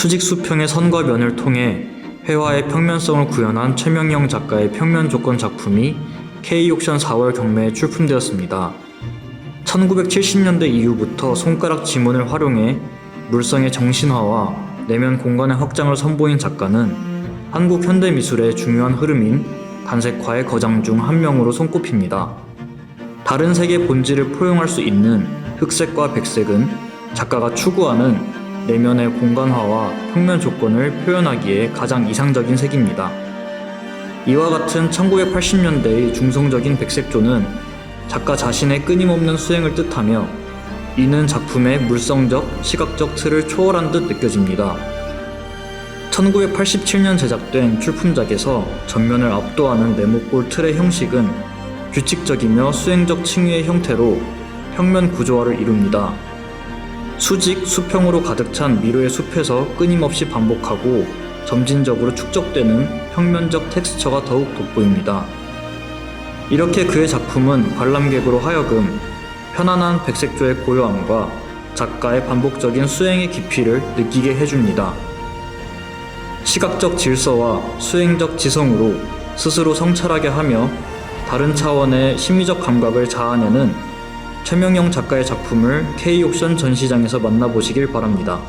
수직 수평의 선과 면을 통해 회화의 평면성을 구현한 최명영 작가의 평면 조건 작품이 K옥션 4월 경매에 출품되었습니다. 1970년대 이후부터 손가락 지문을 활용해 물성의 정신화와 내면 공간의 확장을 선보인 작가는 한국 현대 미술의 중요한 흐름인 단색화의 거장 중 한 명으로 손꼽힙니다. 다른 색의 본질을 포용할 수 있는 흑색과 백색은 작가가 추구하는 내면의 공간화와 평면 조건을 표현하기에 가장 이상적인 색입니다. 이와 같은 1980년대의 중성적인 백색조는 작가 자신의 끊임없는 수행을 뜻하며 이는 작품의 물성적, 시각적 틀을 초월한 듯 느껴집니다. 1987년 제작된 출품작에서 전면을 압도하는 네모볼 틀의 형식은 규칙적이며 수행적 층위의 형태로 평면 구조화를 이룹니다. 수직, 수평으로 가득 찬 미로의 숲에서 끊임없이 반복하고 점진적으로 축적되는 평면적 텍스처가 더욱 돋보입니다. 이렇게 그의 작품은 관람객으로 하여금 편안한 백색조의 고요함과 작가의 반복적인 수행의 깊이를 느끼게 해줍니다. 시각적 질서와 수행적 지성으로 스스로 성찰하게 하며 다른 차원의 심미적 감각을 자아내는 최명영 작가의 작품을 K옥션 전시장에서 만나보시길 바랍니다.